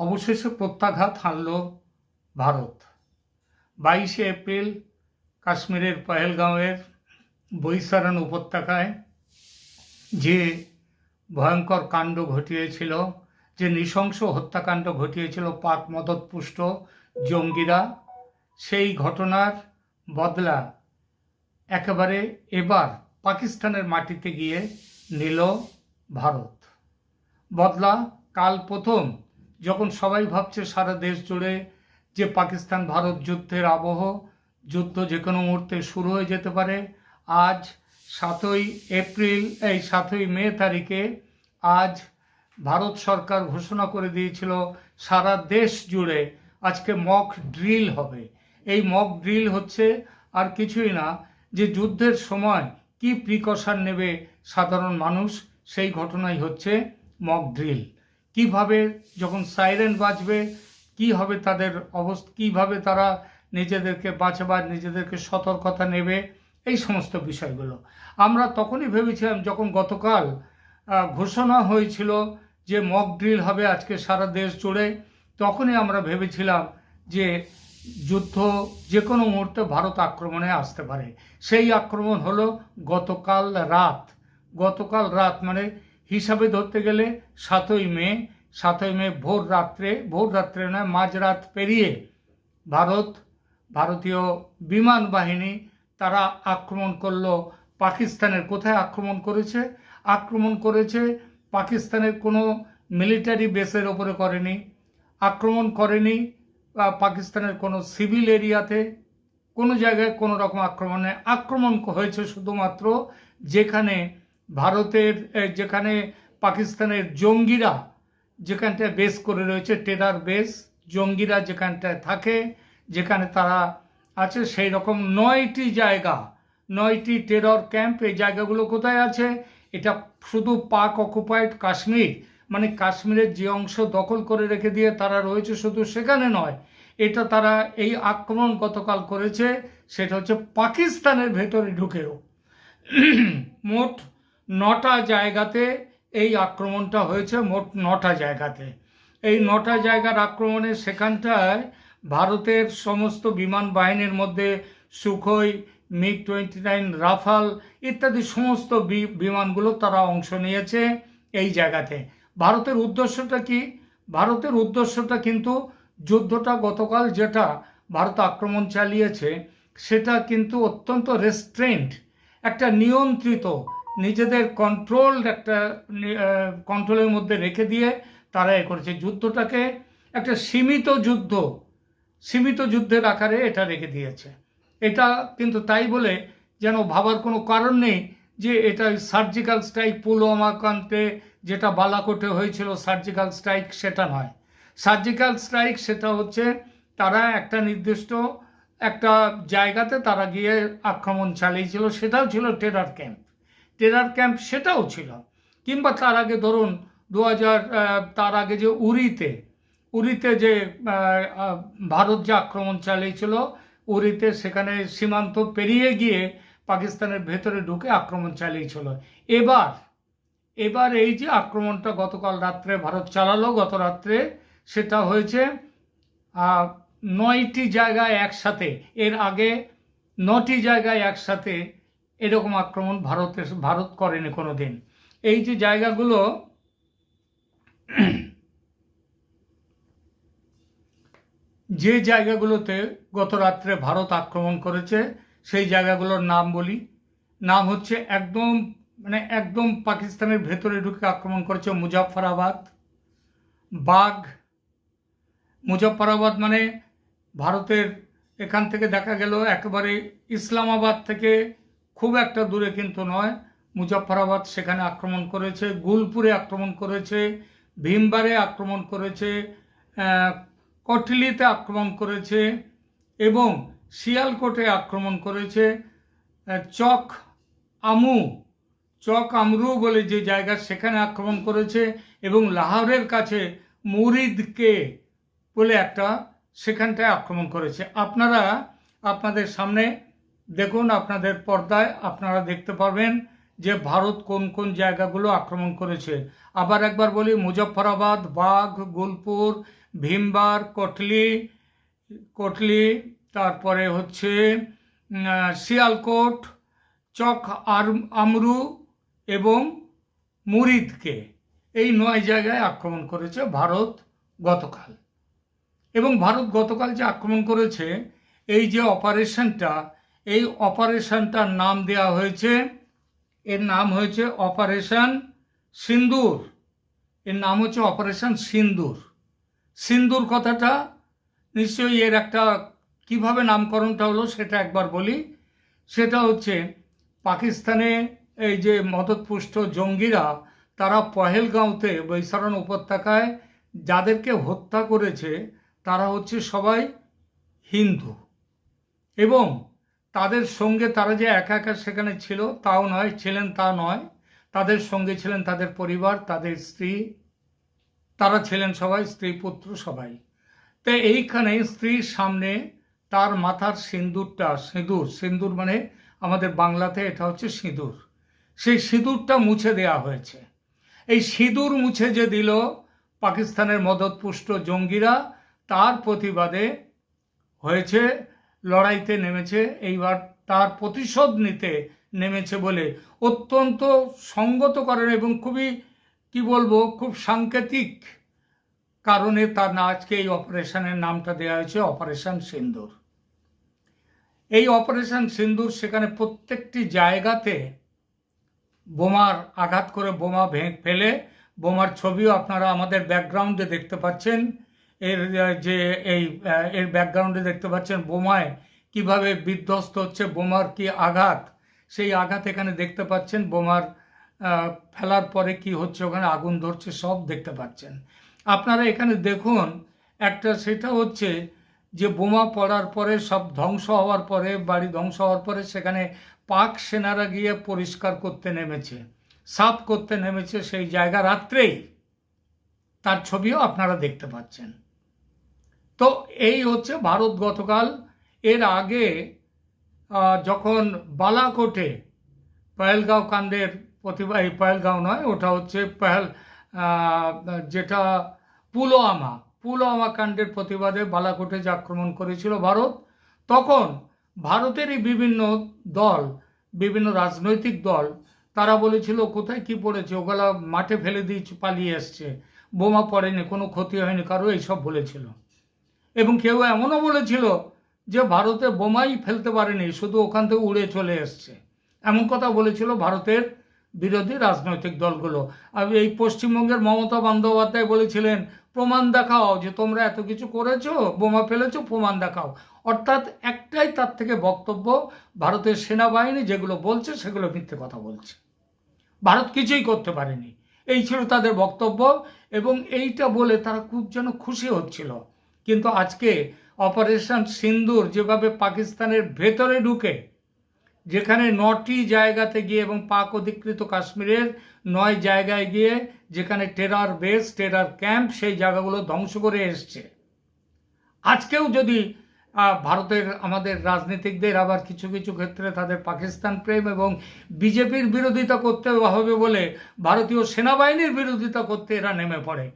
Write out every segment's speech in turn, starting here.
অবশেষে প্রত্যাঘাত হানল ভারত। বাইশে এপ্রিল কাশ্মীরের পহেলগাঁওয়ের বৈসারণ উপত্যকায় যে ভয়ঙ্কর কাণ্ড ঘটিয়েছিল, যে নৃশংস হত্যাকাণ্ড ঘটিয়েছিল পাক মদতপুষ্ট জঙ্গিরা, সেই ঘটনার বদলা একেবারে এবার পাকিস্তানের মাটিতে গিয়ে নিল ভারত। বদলা কাল প্রথম যখন সবাই ভাবছে সারা দেশ জুড়ে যে পাকিস্তান ভারত যুদ্ধের আবহ, যুদ্ধ যে কোনো মুহূর্তে শুরু হয়ে যেতে পারে, আজ সাতই এপ্রিল, এই সাতই মে তারিখে আজ ভারত সরকার ঘোষণা করে দিয়েছিল সারা দেশ জুড়ে আজকে মক ড্রিল হবে। এই মক ড্রিল হচ্ছে আর কিছুই না, যে যুদ্ধের সময় কি প্রিকশন নেবে সাধারণ মানুষ, সেই ঘটনাই হচ্ছে মক ড্রিল কীভাবে যখন সাইরেন বাজবে, কি হবে তাদের অবস্থা, কীভাবে তারা নিজেদেরকে বাঁচাবার, নিজেদেরকে সতর্কতা নেবে, এই সমস্ত বিষয়গুলো। আমরা তখনই ভেবেছিলাম, যখন গতকাল ঘোষণা হয়েছিল যে মক ড্রিল হবে আজকে সারা দেশ জুড়ে, তখনই আমরা ভেবেছিলাম যে যুদ্ধ যে কোনো মুহূর্তে ভারত আক্রমণে আসতে পারে। সেই আক্রমণ হলো গতকাল রাত। গতকাল রাত মানে হিসাবে ধরতে গেলে সাতই মে সাতই মে ভোর রাত্রে ভোর রাত্রে নয় মাঝরাত পেরিয়ে ভারত, ভারতীয় বিমান বাহিনী তারা আক্রমণ করল পাকিস্তানের। কোথায় আক্রমণ করেছে? আক্রমণ করেছে পাকিস্তানের কোনো মিলিটারি বেসের ওপরে করেনি। আক্রমণ করেনি পাকিস্তানের কোনো সিভিল এরিয়াতে, কোনো জায়গায় কোনো রকম আক্রমণে আক্রমণ হয়েছে শুধুমাত্র যেখানে ভারতের যেখানে পাকিস্তানের জঙ্গিরা যেখানটায় বেস করে রয়েছে টেরার বেস জঙ্গিরা যেখানটায় থাকে, যেখানে তারা আছে, সেই রকম নয়টি জায়গা, নয়টি টেরর ক্যাম্প এই জায়গাগুলো কোথায় আছে? এটা শুধু পাক অকুপাইড কাশ্মীর মানে কাশ্মীরের যে অংশ দখল করে রেখে দিয়ে তারা রয়েছে শুধু সেখানে নয়, এটা তারা এই আক্রমণ গতকাল করেছে, সেটা হচ্ছে পাকিস্তানের ভেতরে ঢুকেও। মোট নটা জায়গাতে এই আক্রমণটা হয়েছে মোট নটা জায়গাতে। এই নটা জায়গার আক্রমণে সেখানটায় ভারতের সমস্ত বিমান বাহিনীর মধ্যে Sukhoi MiG twenty nine, Rafale ইত্যাদি সমস্ত বিমানগুলো তারা অংশ নিয়েছে এই জায়গাতে। ভারতের উদ্দেশ্যটা কি? ভারতের উদ্দেশ্যটা কিন্তু যুদ্ধটা গতকাল যেটা ভারত আক্রমণ চালিয়েছে, সেটা কিন্তু অত্যন্ত রেস্ট্রেন্ট একটা নিয়ন্ত্রিত নিজেদের কন্ট্রোল একটা কন্ট্রোলের মধ্যে রেখে দিয়ে তারা এ করেছে। যুদ্ধটাকে একটা সীমিত যুদ্ধ, সীমিত যুদ্ধের আকারে এটা রেখে দিয়েছে। এটা কিন্তু তাই বলে যেন ভাবার কোনো কারণ নেই যে এটা সার্জিক্যাল স্ট্রাইক পুলওয়ামা কান্তে যেটা বালাকোটে হয়েছিল সার্জিক্যাল স্ট্রাইক সেটা নয়। সার্জিক্যাল স্ট্রাইক সেটা হচ্ছে তারা একটা নির্দিষ্ট একটা জায়গাতে তারা গিয়ে আক্রমণ চালিয়েছিল, সেটাও ছিল টেরার ক্যাম্প টেরার ক্যাম্প সেটাও ছিল। কিংবা তার আগে ধরুন দু হাজার তার আগে যে উরিতে উরিতে যে ভারত যে আক্রমণ চালিয়েছিল, উরিতে সেখানে সীমান্ত পেরিয়ে গিয়ে পাকিস্তানের ভেতরে ঢুকে আক্রমণ চালিয়েছিল। এবার এবার এই যে আক্রমণটা গতকাল রাত্রে ভারত চালালো, গত রাত্রে সেটা হয়েছে নয়টি জায়গায় একসাথে, এর আগে নটি জায়গায় একসাথে এরকম আক্রমণ ভারতের ভারত করেনি কোনো দিন এই যে জায়গাগুলো, যে জায়গাগুলোতে গত রাত্রে ভারত আক্রমণ করেছে, সেই জায়গাগুলোর নাম বলি। নাম হচ্ছে একদম মানে একদম পাকিস্তানের ভেতরে ঢুকে আক্রমণ করেছে মুজাফফরাবাদ। বাঘ, মুজফ্ফরাবাদ মানে ভারতের এখান থেকে দেখা গেল একেবারে ইসলামাবাদ থেকে খুব একটা দূরে কিন্তু নয়। মুজফ্ফরাবাদ সেখানে আক্রমণ করেছে, গুলপুরে আক্রমণ করেছে, ভীমবারে আক্রমণ করেছে কটলিতে আক্রমণ করেছে এবং শিয়ালকোটে আক্রমণ করেছে চক আমু, চক আমরু বলে যে জায়গা সেখানে আক্রমণ করেছে এবং লাহোরের কাছে মুরিদকে বলে একটা সেখানটায় আক্রমণ করেছে। আপনারা আপনাদের সামনে দেখুন, আপনাদের পর্দায় আপনারা দেখতে পারবেন যে ভারত কোন কোন জায়গাগুলো আক্রমণ করেছে। আবার একবার বলি, মুজফ্ফরাবাদ, বাঘ গুলপুর ভীমবার, কটলি কটলি, তারপরে হচ্ছে শিয়ালকোট, চক আর, আমরু এবং মুরিদকে এই নয় জায়গায় আক্রমণ করেছে ভারত গতকাল। এবং ভারত গতকাল যে আক্রমণ করেছে, এই যে অপারেশনটা এই অপারেশনটার নাম দেওয়া হয়েছে। এর নাম হয়েছে অপারেশন সিন্দুর। এর নাম হচ্ছে অপারেশন সিন্দুর। সিন্দুর কথাটা নিশ্চয়ই এর একটা কীভাবে নামকরণটা হলো সেটা একবার বলি। সেটা হচ্ছে পাকিস্তানে এই যে মদতপুষ্ট জঙ্গিরা, তারা পহেলগাঁওতে বৈশারণ উপত্যকায় যাদেরকে হত্যা করেছে, তারা হচ্ছে সবাই হিন্দু। এবং তাদের সঙ্গে তারা যে একা একা সেখানে ছিল, তাও নয়, ছিলেন তা নয়। তাদের সঙ্গে ছিলেন তাদের পরিবার, তাদের স্ত্রী। তারা ছিলেন সবাই, স্ত্রী, পুত্র, সবাই। তো এইখানে স্ত্রীর সামনে তার মাথার সিঁদুরটা, সিঁদুর সিঁদুর মানে আমাদের বাংলাতে এটা হচ্ছে সিঁদুর। সেই সিঁদুরটা মুছে দেয়া হয়েছে। এই সিঁদুর মুছে যে দিল পাকিস্তানের মদতপুষ্ট জঙ্গিরা, তার প্রতিবাদে হয়েছে লড়াইতে নেমেছে, এইবার তার প্রতিশোধ নিতে নেমেছে বলে অত্যন্ত সঙ্গত করেন এবং খুবই, কি বলব, খুব সাংকেতিক কারণে তার না, আজকে এই অপারেশনের নামটা দেওয়া হয়েছে অপারেশন সিন্দুর। এই অপারেশন সিন্দুর সেখানে প্রত্যেকটি জায়গাতে বোমার আঘাত করে বোমা ভেঙে ফেলে। বোমার ছবিও আপনারা আমাদের ব্যাকগ্রাউন্ডে দেখতে পাচ্ছেন। এর যে এই এর ব্যাকগ্রাউন্ডে দেখতে পাচ্ছেন বোমায় কীভাবে বিধ্বস্ত হচ্ছে, বোমার কি আঘাত? সেই আঘাত এখানে দেখতে পাচ্ছেন, বোমার ফেলার পরে কি হচ্ছে, ওখানে আগুন ধরছে, সব দেখতে পাচ্ছেন। আপনারা এখানে দেখুন, একটা সেটা হচ্ছে যে বোমা পড়ার পরে, সব ধ্বংস হওয়ার পরে, বাড়ি ধ্বংস হওয়ার পরে সেখানে পাক সেনারা গিয়ে পরিষ্কার করতে নেমেছে, সাফ করতে নেমেছে সেই জায়গা রাত্রেই। তার ছবিও আপনারা দেখতে পাচ্ছেন। তো এই হচ্ছে ভারত গতকাল। এর আগে যখন বালাকোটে পয়েলগাঁও কাণ্ডের প্রতিভা, এই পয়েলগাঁও নয়, ওটা হচ্ছে পহেল যেটা পুলওয়ামা পুলওয়ামা কাণ্ডের প্রতিবাদে বালাকোটে যে আক্রমণ করেছিল ভারত, তখন ভারতেরই বিভিন্ন দল, বিভিন্ন রাজনৈতিক দল, তারা বলেছিল, কোথায় কি পড়েছে? ওগুলা মাঠে ফেলে দিয়ে পালিয়ে এসছে। বোমা পড়েনি, কোনো ক্ষতি হয়নি, কারও, এইসব বলেছিল। এবং কেউ এমনও বলেছিল যে ভারতে বোমাই ফেলতে পারেনি, শুধু ওখান থেকে উড়ে চলে এসছে। এমন কথা বলেছিল ভারতের বিরোধী রাজনৈতিক দলগুলো। আর এই পশ্চিমবঙ্গের মমতা বন্দ্যোপাধ্যায় বলেছিলেন, প্রমাণ দেখাও যে তোমরা এত কিছু করেছ, বোমা ফেলেছো, প্রমাণ দেখাও। অর্থাৎ একটাই তার থেকে বক্তব্য, ভারতের সেনাবাহিনী যেগুলো বলছে সেগুলো মিথ্যে কথা বলছে। ভারত কিছুই করতে পারেনি। এই ছিল তাদের বক্তব্য এবং এইটা বলে তারা খুব যেন খুশি হচ্ছিল। কিন্তু আজকে অপারেশন সিন্দুর যেভাবে পাকিস্তানের ভেতরে ঢুকে, যেখানে নটি জায়গাতে গিয়ে এবং পাক অধিকৃত কাশ্মীরের নয় জায়গায় গিয়ে যেখানে টেরার বেস টেরার ক্যাম্প সেই জায়গাগুলো ধ্বংস করে এসছে। আজকেও যদি ভারতের আমাদের রাজনীতিকদের আবার কিছু কিছু ক্ষেত্রে তাদের পাকিস্তান প্রেম এবং বিজেপির বিরোধিতা করতে হবে বলে ভারতীয় সেনাবাহিনীর বিরোধিতা করতে এরা নেমে পড়ে।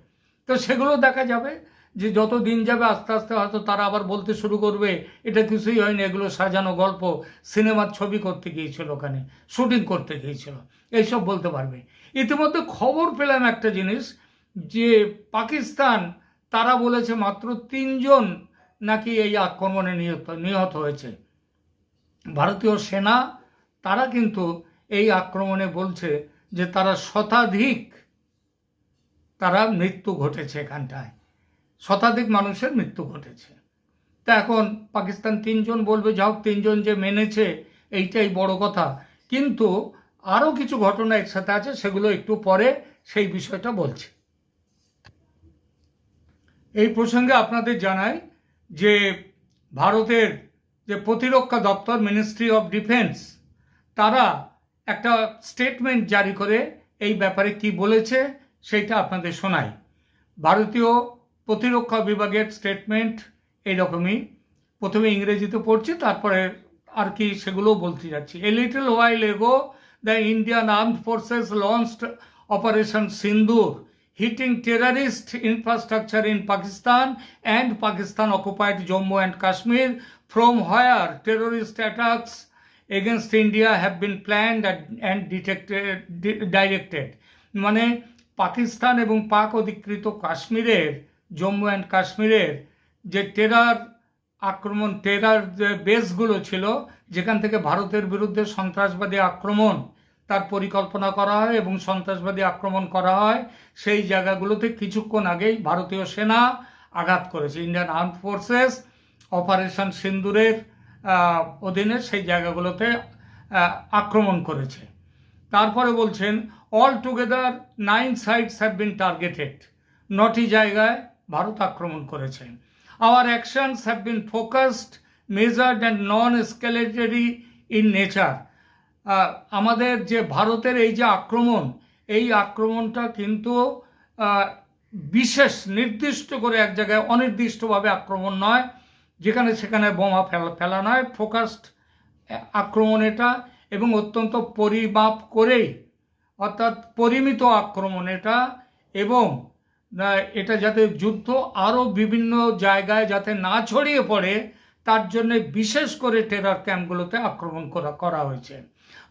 তো সেগুলো দেখা যাবে। যে যত দিন যাবে আস্তে আস্তে হয়তো তারা আবার বলতে শুরু করবে, এটা কিছুই হয়নি, এগুলো সাজানো গল্প, সিনেমার ছবি করতে গিয়েছিল ওখানে, শুটিং করতে গিয়েছিল, এইসব বলতে পারবে। ইতিমধ্যে খবর পেলাম একটা জিনিস, যে পাকিস্তান, তারা বলেছে মাত্র তিনজন নাকি এই আক্রমণে নিহত নিহত হয়েছে। ভারতীয় সেনা, তারা কিন্তু এই আক্রমণে বলছে যে তারা শতাধিক, তারা মৃত্যু ঘটেছে এখানটায়। শতাধিক মানুষের মৃত্যু ঘটেছে। তা এখন পাকিস্তান তিনজন বলবে যাও তিনজন যে মেনেছে, এইটাই বড় কথা। কিন্তু আরও কিছু ঘটনা একসাথে আছে, সেগুলো একটু পরে সেই বিষয়টা বলছি। এই প্রসঙ্গে আপনাদের জানাই যে ভারতের যে প্রতিরক্ষা দপ্তর মিনিস্ট্রি অফ ডিফেন্স তারা একটা স্টেটমেন্ট জারি করে এই ব্যাপারে কি বলেছে, সেইটা আপনাদের শোনাই। ভারতীয় প্রতিরক্ষা বিভাগের স্টেটমেন্ট এইরকমই। প্রথমে ইংরেজিতে পড়ছি, তারপরে আর কি সেগুলো বলতে যাচ্ছি। A little while ago the Indian armed forces launch operation Sindoor hitting terrorist infrastructure in Pakistan and Pakistan occupied Jammu and Kashmir from where terrorist attacks against India have been planned and detected directed মানে পাকিস্তান এবং পাক অধিকৃত কাশ্মীরের Jammu and কাশ্মীরের যে terror আক্রমণ terror যে বেসগুলো ছিল, যেখান থেকে ভারতের বিরুদ্ধে সন্ত্রাসবাদী আক্রমণ তার পরিকল্পনা করা হয় এবং সন্ত্রাসবাদী আক্রমণ করা হয়, সেই জায়গাগুলোতে কিছুক্ষণ আগেই ভারতীয় সেনা আঘাত করেছে। ইন্ডিয়ান আর্ম ফোর্সেস অপারেশন সিন্দুরের অধীনে সেই জায়গাগুলোতে আক্রমণ করেছে। তারপরে বলছেন all together nine sites have been targeted নটি জায়গায় ভারত আক্রমণ করেছে our actions have been focused measured and non escalatory in nature আমাদের যে ভারতের এই যে আক্রমণ, এই আক্রমণটা কিন্তু বিশেষ, নির্দিষ্ট করে এক জায়গায় অনির্দিষ্টভাবে আক্রমণ নয়, যেখানে সেখানে বোমা ফেলা ফেলা নয়। ফোকাসড আক্রমণ এটা এবং অত্যন্ত পরিমাপ করেই, অর্থাৎ পরিমিত আক্রমণ এটা এবং আহ, এটা যাতে যুদ্ধ আরও বিভিন্ন জায়গায় যাতে না ছড়িয়ে পড়ে তার জন্য বিশেষ করে টেরার ক্যাম্পগুলোতে আক্রমণ করা করা হয়েছে।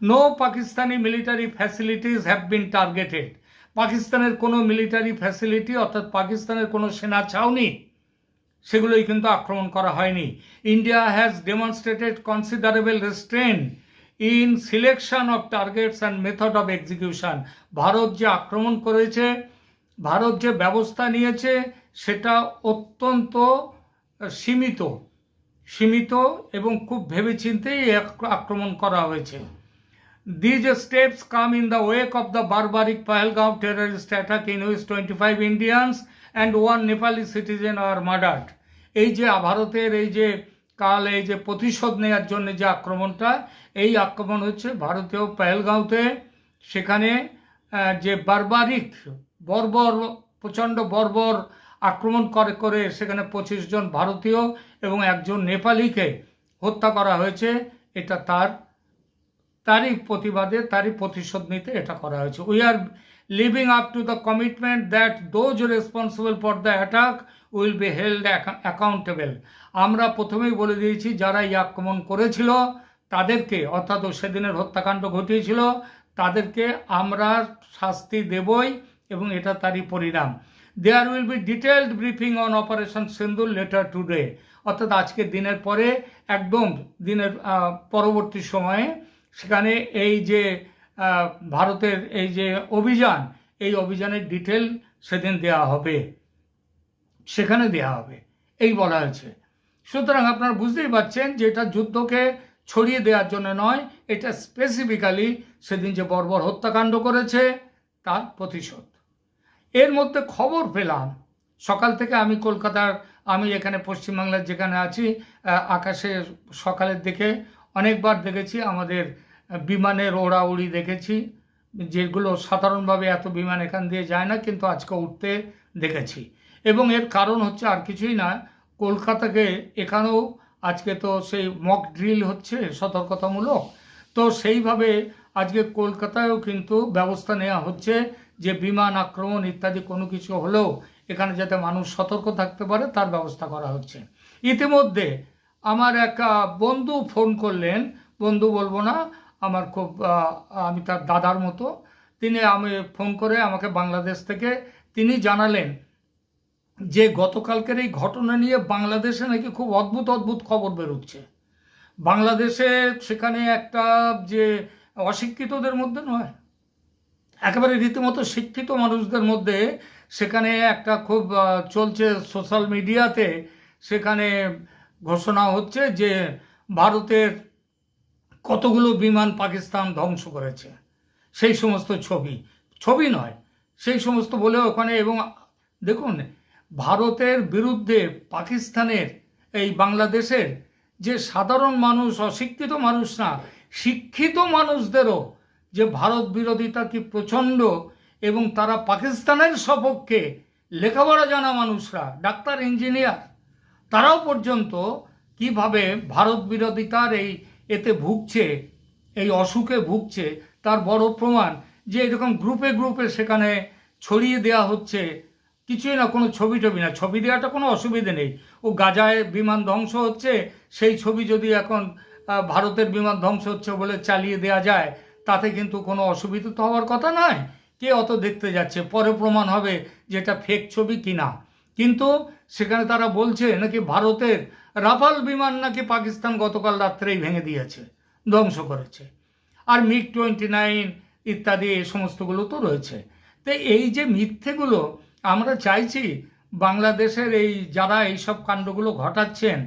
No Pakistani military facilities have been targeted পাকিস্তানের কোনো মিলিটারি ফ্যাসিলিটি অর্থাৎ পাকিস্তানের কোনো সেনা ছাউনি সেগুলোই কিন্তু আক্রমণ করা হয়নি। India has demonstrated considerable restraint in selection of targets and method of execution Bharat যে আক্রমণ করেছে ভারত যে ব্যবস্থা নিয়েছে, সেটা অত্যন্ত সীমিত সীমিত এবং খুব ভেবেচিন্তেই আক্রমণ করা হয়েছে These steps come in the wake of the barbaric Pahalgaon terrorist attack in which 25 Indians and one Nepali citizen are murdered. এই যে ভারতের এই যে কাল, এই যে প্রতিশোধ নেওয়ার জন্য যে আক্রমণটা, এই আক্রমণ হচ্ছে ভারতীয় পেহেলগাঁওতে সেখানে যে বারবারিক বর্বর, প্রচণ্ড বর্বর আক্রমণ করে করে সেখানে পঁচিশ জন ভারতীয় এবং একজন নেপালিকে হত্যা করা হয়েছে। এটা তার, তারই প্রতিবাদে, তারই প্রতিশোধ নিতে এটা করা হয়েছে। We are living up to the commitment that those responsible for the attack will be held accountable আমরা প্রথমেই বলে দিয়েছি, যারা এই আক্রমণ করেছিল তাদেরকে, অর্থাৎ সেদিনের হত্যাকাণ্ড ঘটিয়েছিল, তাদেরকে আমরা শাস্তি দেবই। এবং এটা তারই পরিণাম। There will be detailed briefing on operation Sindoor later today অর্থাৎ আজকের দিনের পরে, একদম দিনের পরবর্তী সময়ে, সেখানে এই যে ভারতের এই যে অভিযান, এই অভিযানের ডিটেল সেদিন দেওয়া হবে। সেখানে দেওয়া হবে। এই বলা হয়েছে। সুতরাং আপনারা বুঝতেই পারছেন যে এটা যুদ্ধকে ছড়িয়ে দেওয়ার জন্য নয়, এটা স্পেসিফিক্যালি সেদিন যে বর্বর হত্যাকাণ্ড করেছে, তার প্রতিশোধ। এর মধ্যে খবর পেলাম। সকাল থেকে আমি কলকাতার, আমি এখানে পশ্চিমবাংলার যেখানে আছি আকাশে সকালের দিকে অনেকবার দেখেছি, আমাদের বিমানের ওড়াউড়ি দেখেছি, যেগুলো সাধারণভাবে এত বিমান এখান দিয়ে যায় না, কিন্তু আজকে উঠতে দেখেছি। এবং এর কারণ হচ্ছে আর কিছুই না, কলকাতাকে এখানেও আজকে তো সেই মক ড্রিল হচ্ছে, সতর্কতামূলক। তো সেইভাবে আজকে কলকাতায়ও কিন্তু ব্যবস্থা নেওয়া হচ্ছে যে বিমান আক্রমণ ইত্যাদি কোনো কিছু হলেও এখানে যাতে মানুষ সতর্ক থাকতে পারে, তার ব্যবস্থা করা হচ্ছে। ইতিমধ্যে আমার এক বন্ধু ফোন করলেন। বন্ধু বলব না, আমার খুব আমি তার দাদার মতো। তিনি আমি ফোন করে আমাকে বাংলাদেশ থেকে, তিনি জানালেন যে গতকালকের এই ঘটনা নিয়ে বাংলাদেশে নাকি খুব অদ্ভুত অদ্ভুত খবর বেরোচ্ছে। বাংলাদেশে সেখানে একটা যে অশিক্ষিতদের মধ্যে নয় একেবারে রীতিমতো শিক্ষিত মানুষদের মধ্যে সেখানে একটা খুব চলছে সোশ্যাল মিডিয়াতে সেখানে ঘোষণা হচ্ছে যে ভারতের কতগুলো বিমান পাকিস্তান ধ্বংস করেছে। সেই সমস্ত ছবি। ছবি নয়, সেই সমস্ত বলে ওখানে এবং দেখুন, ভারতের বিরুদ্ধে পাকিস্তানের এই বাংলাদেশের যে সাধারণ মানুষ, অশিক্ষিত মানুষ না শিক্ষিত মানুষদেরও যে ভারত বিরোধিতা কি প্রচণ্ড এবং তারা পাকিস্তানের সপক্ষে লেখাপড়া জানা মানুষরা, ডাক্তার, ইঞ্জিনিয়ার, তারাও পর্যন্ত কীভাবে ভারত বিরোধিতার এই এতে ভুগছে, এই অসুখে ভুগছে, তার বড় প্রমাণ যে এরকম গ্রুপে গ্রুপে সেখানে ছড়িয়ে দেওয়া হচ্ছে, কিছুই না, কোনো ছবি টবি না, ছবি দেওয়াটা কোনো অসুবিধে নেই। ও গাজায় বিমান ধ্বংস হচ্ছে, সেই ছবি যদি এখন ভারতের বিমান ধ্বংস হচ্ছে বলে চালিয়ে দেওয়া যায় তাতে কিন্তু কোনো অসুবিধা তো হওয়ার কথা নয়। কে অত দেখতে যাচ্ছে? পরে প্রমাণ হবে যে এটা ফেক ছবি কিনা। কিন্তু সেখানে তারা বলছে নাকি ভারতের রাফাল বিমান নাকি পাকিস্তান গতকাল রাত্রেই ভেঙে দিয়েছে, ধ্বংস করেছে। আর মিগ টোয়েন্টি নাইন ইত্যাদি এই সমস্তগুলো তো রয়েছে। তো এই যে মিথ্যেগুলো, আমরা চাইছি বাংলাদেশের এই যারা এইসব কাণ্ডগুলো ঘটাচ্ছেন,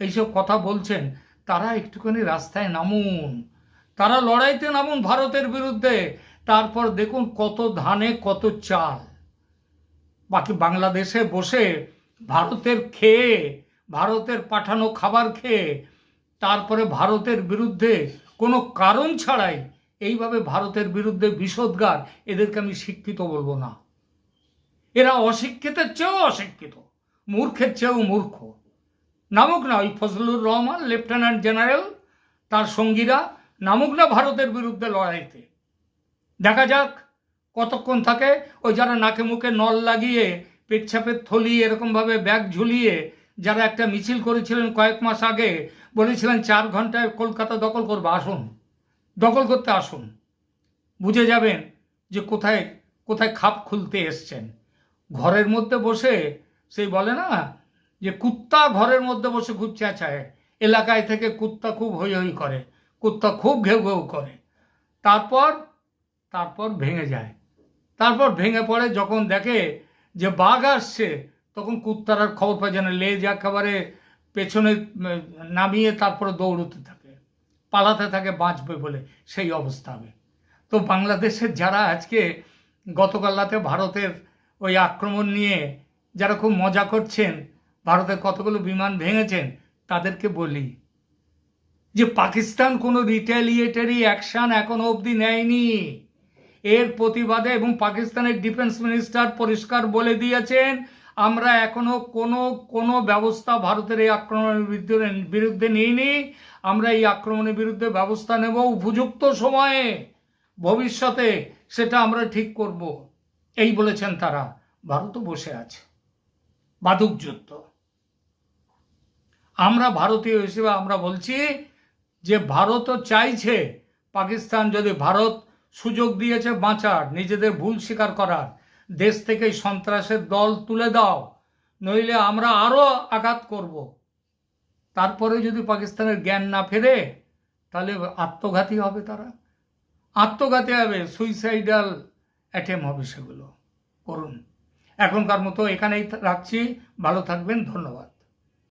এইসব কথা বলছেন, তারা একটুখানি রাস্তায় নামুন। তারা লড়াইতে নামুন ভারতের বিরুদ্ধে। তারপর দেখুন কত ধানে, কত চাল। বাকি বাংলাদেশে বসে ভারতের খেয়ে, ভারতের পাঠানো খাবার খেয়ে, তারপরে ভারতের বিরুদ্ধে কোনো কারণ ছাড়াই এইভাবে ভারতের বিরুদ্ধে বিষোদ্গার, এদেরকে আমি শিক্ষিত বলব না। এরা অশিক্ষিতের চেয়েও অশিক্ষিত, মূর্খের চেয়েও মূর্খ। নামুক না, ওই ফজলুর রহমান, লেফটেন্যান্ট জেনারেল, তার সঙ্গীরা নামুক না ভারতের বিরুদ্ধে লড়াইতে। দেখা যাক কতক্ষণ থাকে, ওই যারা নাকে মুখে নল লাগিয়ে পেচ্ছাপের থলি এরকমভাবে ব্যাগ ঝুলিয়ে, যারা একটা মিছিল করেছিলেন কয়েক মাস আগে, বলেছিলেন চার ঘন্টায় কলকাতা দখল করবে, আসুন, দখল করতে আসুন। বুঝে যাবেন যে কোথায় কোথায় খাপ খুলতে এসছেন। ঘরের মধ্যে বসে, সেই বলে না, যে কুত্তা ঘরের মধ্যে বসে খুব চেঁচায়, এলাকায় থেকে কুত্তা খুব হই হই করে। কুত্তা খুব ঘেউ ঘেউ করে। তারপর তারপর ভেঙে যায়। তারপর ভেঙে পড়ে যখন দেখে যে বাঘ আসছে, তখন কুত্তার আর খবর পায় যেন লেজ একেবারে পেছনে নামিয়ে তারপরে দৌড়তে থাকে। পালাতে থাকে, বাঁচবে বলে সেই অবস্থা হবে। তো বাংলাদেশের যারা আজকে গতকাল রাতে ভারতের ওই আক্রমণ নিয়ে যারা খুব মজা করছেন, ভারতের কতগুলো বিমান ভেঙেছেন, তাদেরকে বলি যে পাকিস্তান কোনো রিটেলিয়েটারি অ্যাকশন এখনও অবধি নেয়নি। এর প্রতিবাদে এবং পাকিস্তানের ডিফেন্স মিনিস্টার পরিষ্কার বলে দিয়েছেন, আমরা এখনও কোনো কোনো ব্যবস্থা ভারতের এই আক্রমণের বিরুদ্ধে বিরুদ্ধে নিইনি। আমরা এই আক্রমণের বিরুদ্ধে ব্যবস্থা নেব উপযুক্ত সময়ে। ভবিষ্যতে সেটা আমরা ঠিক করব। এই বলেছেন তারা। ভারতও বসে আছে। বাদুক যুদ্ধ আমরা ভারতীয় হিসেবে আমরা বলছি যে ভারতও চাইছে পাকিস্তান যদি ভারত সুযোগ দিয়েছে বাঁচার, নিজেদের ভুল স্বীকার করার, দেশ থেকে সন্ত্রাসের দল তুলে দাও, নইলে আমরা আরও আঘাত করব। তারপরে যদি পাকিস্তানের জ্ঞান না ফেরে, তাহলে আত্মঘাতী হবে তারা। আত্মঘাতী হবে সুইসাইডাল অ্যাটেম হবে সেগুলো। করুন। এখনকার মতো এখানেই রাখছি। ভালো থাকবেন। ধন্যবাদ।